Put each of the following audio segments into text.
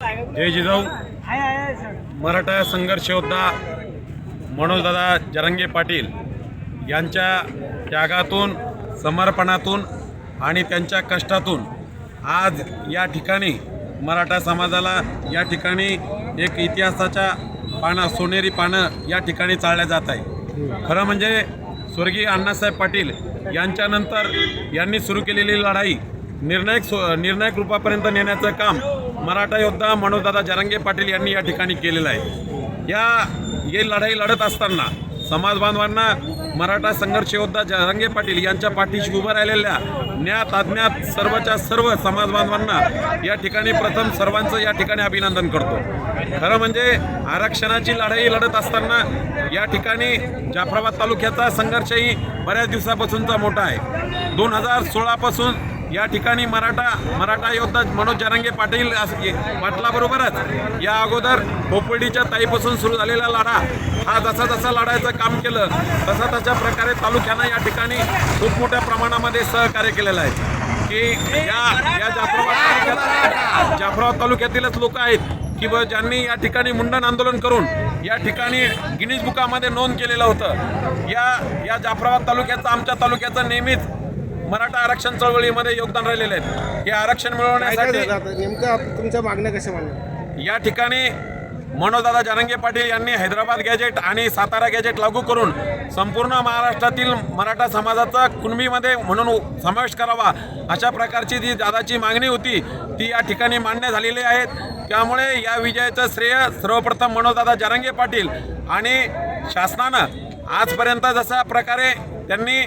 जय जिजाऊ. मराठा संघर्ष योद्धा मनोजदादा जरंगे पाटील यांच्या त्यागातून समर्पणातून आणि त्यांच्या कष्टातून आज या ठिकाणी मराठा समाजाला या ठिकाणी एक इतिहासाच्या पानं सोनेरी पानं या ठिकाणी चालल्या जात आहे खरं म्हणजे स्वर्गीय अण्णासाहेब पाटील यांच्यानंतर यांनी सुरू केलेली लढाई निर्णायक सो निर्णायक रूपापर्यंत नेण्याचं काम मराठा योद्धा मनोजदादा जरांगे पाटील यांनी या ठिकाणी केलेलं आहे. या हे लढाई लढत असताना समाज बांधवांना मराठा संघर्ष योद्धा जरांगे पाटील यांच्या पाठीशी उभं राहिलेल्या ज्ञात अज्ञात सर्वच्या सर्व समाज बांधवांना या ठिकाणी प्रथम सर्वांचं या ठिकाणी अभिनंदन करतो. खरं म्हणजे आरक्षणाची लढाई लढत असताना या ठिकाणी जाफराबाद तालुक्याचा संघर्षही बऱ्याच दिवसापासूनचा मोठा आहे. दोन हजार सोळापासून या ठिकाणी मराठा मराठा योद्धा मनोज जरांगे पाटील अस- पाटलाबरोबरच या अगोदर भोपडीच्या ताईपासून सुरू झालेला लढा. हा जसा जसा लढायचं काम केलं तसा तशा प्रकारे तालुक्यानं या ठिकाणी खूप मोठ्या प्रमाणामध्ये सहकार्य केलेलं आहे. की या या जाफराबाद जाफराबाद तालुक्यातीलच लोक आहेत की ब ज्यांनी या ठिकाणी मुंडन आंदोलन करून या ठिकाणी गिनीज बुकामध्ये नोंद केलेलं होतं. या या जाफराबाद तालुक्याचं आमच्या तालुक्याचं नेहमीच मराठा आरक्षण चळवळीमध्ये योगदान राहिलेले आहेत. हे आरक्षण मिळवण्यासाठी नेमकं तुमच्या मागण्या कशा मांडल्या या ठिकाणी मनोजदादा जरंगे पाटील यांनी हैदराबाद गॅजेट आणि सातारा गॅजेट लागू करून संपूर्ण महाराष्ट्रातील मराठा समाजाचा कुणबीमध्ये म्हणून समावेश करावा अशा प्रकारची जी दादाची मागणी होती ती या ठिकाणी मान्य झालेली आहेत त्यामुळे या विजयाचं श्रेय सर्वप्रथम मनोजदादा जरंगे पाटील आणि शासनानं आजपर्यंत जशा प्रकारे त्यांनी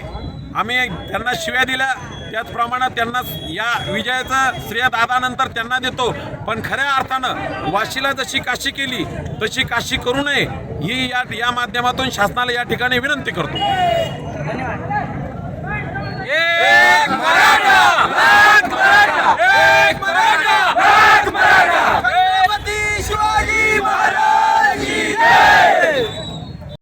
आम्ही त्यांना शिव्या दिल्या. त्याचप्रमाणे त्यांना या विजयाचं श्रेय दादानंतर त्यांना देतो. पण खऱ्या अर्थानं वाशीला जशी काशी केली तशी काशी करू नये ही या या माध्यमातून शासनाला या ठिकाणी विनंती करतो.